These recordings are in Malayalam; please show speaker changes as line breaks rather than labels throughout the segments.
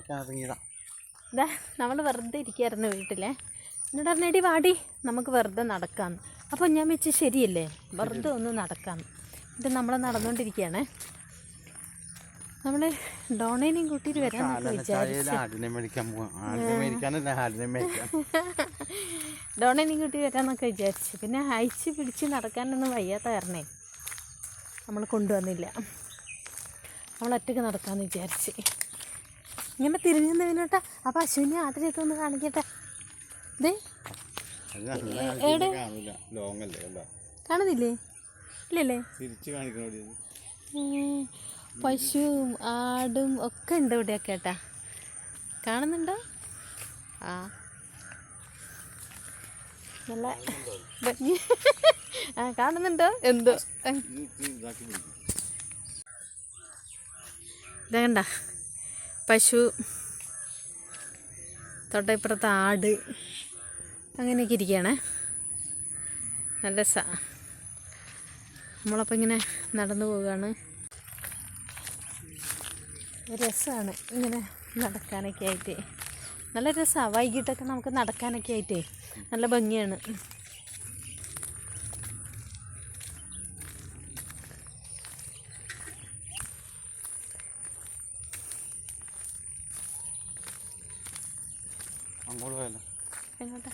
നനയ്ക്കാൻ ഇറങ്ങിയതാണ്
ഇതാ. നമ്മൾ വെറുതെ ഇരിക്കായിരുന്നു വീട്ടിലെ. എന്നോട് പറഞ്ഞേടി വാടി നമുക്ക് വെറുതെ നടക്കാം അപ്പോൾ ഞാൻ വെച്ച് ശരിയല്ലേ വെറുതെ ഒന്ന് നടക്കാം ഇത് നമ്മൾ നടന്നുകൊണ്ടിരിക്കുകയാണ് നമ്മൾ ഡോണേനെയും കൂട്ടിയിട്ട്
വരാം
ഡോണേനെയും കൂട്ടി വരാമെന്നൊക്കെ വിചാരിച്ചു. പിന്നെ അയച്ച് പിടിച്ച് നടക്കാനൊന്നും വയ്യാത്ത കാരണേ നമ്മൾ കൊണ്ടുവന്നില്ല. നമ്മൾ ഒറ്റയ്ക്ക് നടക്കാമെന്ന് വിചാരിച്ച്. ഇങ്ങനെ തിരിഞ്ഞു നിന്നോട്ടാ അപ്പൊ അശ്വിനി ആട്ടിലേക്ക് ഒന്ന് കാണിക്കട്ടെ. കാണുന്നില്ലേ? ഇല്ലല്ലേ? പശുവും ആടും ഒക്കെ ഉണ്ട് ഇവിടെയൊക്കെ ഏട്ടാ കാണുന്നുണ്ടോ? ആ. നല്ല ഭംഗി. ആ കാണുന്നുണ്ടോ? എന്തോ? ഇതാ കണ്ട. പശു തൊട്ടപ്പുറത്ത് ആട് അങ്ങനെയൊക്കെ ഇരിക്കുകയാണ്. നല്ല സ നമ്മളപ്പോൾ ഇങ്ങനെ നടന്നു പോവുകയാണ്. രസമാണ് ഇങ്ങനെ നടക്കാനൊക്കെ ആയിട്ട്. നല്ല രസമാണ്. വൈകിട്ടൊക്കെ നമുക്ക് നടക്കാനൊക്കെ ആയിട്ടേ നല്ല ഭംഗിയാണ്.
അങ്ങോട്ട് പോയല്ലോ?
എങ്ങോട്ടാ?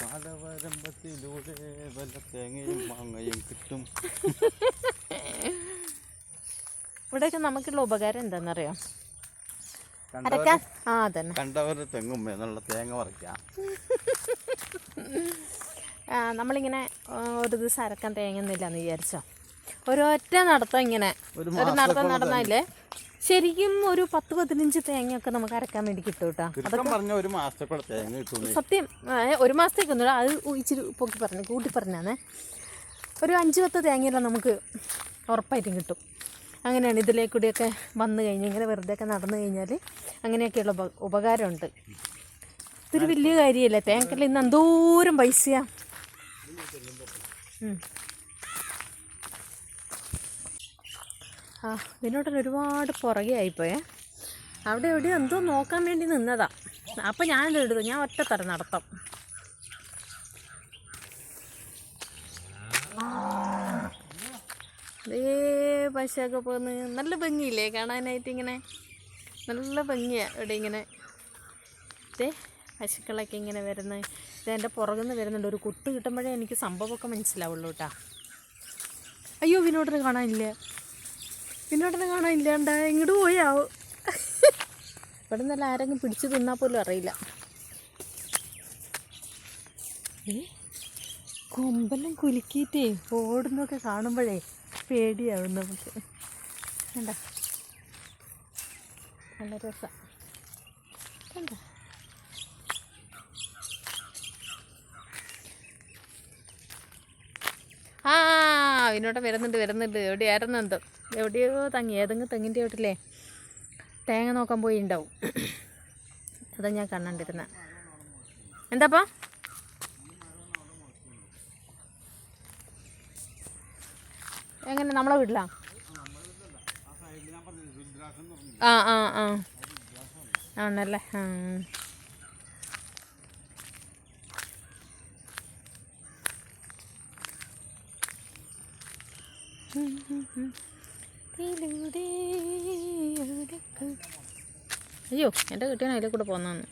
പാലവരമ്പത്തിലൂടെ വല്ല തേങ്ങയും മാങ്ങയും കിട്ടും.
ഇവിടെയൊക്കെ നമുക്കുള്ള ഉപകാരം എന്താണെന്നറിയോ അരക്കാൻ ആ അതന്നെ.
കണ്ടവരെ തെങ്ങും എന്നുള്ള തേങ്ങ പറിക്കാം.
നമ്മളിങ്ങനെ ഒരു ദിവസം അരക്കാൻ തേങ്ങുന്നില്ല എന്ന് വിചാരിച്ചോ? ഒരൊറ്റ നടത്തം ഇങ്ങനെ.
ഒരു
നടത്തം നടന്നാലേ ശരിക്കും ഒരു പത്ത് പതിനഞ്ച് തേങ്ങയൊക്കെ നമുക്ക് അരക്കാൻ വേണ്ടി കിട്ടും
ഒരു മാസത്തെ
സത്യം ഒരു ഒരു മാസത്തേക്കൊന്നുമില്ല അത് ഇച്ചിരി പൊക്കി പറഞ്ഞു കൂട്ടി പറഞ്ഞാണ്. ഒരു അഞ്ച് പത്ത് തേങ്ങയെല്ലാം നമുക്ക് ഉറപ്പായിട്ടും കിട്ടും. അങ്ങനെയാണ് ഇതിലേക്കൂടിയൊക്കെ വന്നു കഴിഞ്ഞ് ഇങ്ങനെ വെറുതെ ഒക്കെ നടന്നു കഴിഞ്ഞാൽ അങ്ങനെയൊക്കെയുള്ള ഉപ ഉപകാരമുണ്ട്. ഇതൊരു വലിയ കാര്യമല്ലേ? തേങ്ങക്കെല്ലാം ഇന്ന് എന്തോരം പൈസയാ? ആ ഇതിനോട്ടൊരു ഒരുപാട് പുറകെ ആയിപ്പോയേ. അവിടെ എവിടെ എന്തോ നോക്കാൻ വേണ്ടി നിന്നതാ. അപ്പം ഞാനെന്ത് എടുത്തു ഞാൻ ഒറ്റത്തര നടത്തം. അതേ പശയൊക്കെ പോന്ന്. നല്ല ഭംഗിയില്ലേ കാണാനായിട്ട് ഇങ്ങനെ? നല്ല ഭംഗിയാണ് ഇവിടെ ഇങ്ങനെ. ദേ പശുക്കളൊക്കെ ഇങ്ങനെ വരുന്നത് ഇത് എന്റെ പുറകുനിന്ന് വരുന്നുണ്ട്. ഒരു കുട്ട് കിട്ടുമ്പോഴേ എനിക്ക് സംഭവമൊക്കെ മനസ്സിലാവുള്ളൂ കേട്ടാ. അയ്യോ വിനോദത്തിന് കാണാനില്ല. കാണാൻ ഉണ്ടാ ഇങ്ങോട്ട് പോയാവോ ഇവിടെ നിന്നല്ല ആരെങ്കിലും പിടിച്ചു തിന്നാൽ പോലും അറിയില്ല. കൊമ്പെല്ലാം കുലുക്കിയിട്ടേ ഓടുന്നൊക്കെ കാണുമ്പോഴേ പേടിയാവും നമുക്ക്. കണ്ട? നല്ല രസം. കണ്ട ആ അവനോടെ വരുന്നുണ്ട് വരുന്നുണ്ട്. എവിടെയായിരുന്നു എന്തോ? എവിടെയോ തങ്ങി ഏതെങ്കിലും തെങ്ങിന്റെ വീട്ടിലേ തേങ്ങ നോക്കാൻ പോയി ഉണ്ടാവും അതാ ഞാൻ കണ്ണണ്ടിരുന്ന എന്താപ്പാ? എങ്ങനെ? നമ്മളെ വീട്ടിലാ? ആ ആ ആ. ആണല്ലേ? ആ. അയ്യോ എന്റെ കുട്ടിയാണ് അതിലെ കൂടെ പോന്നാന്ന്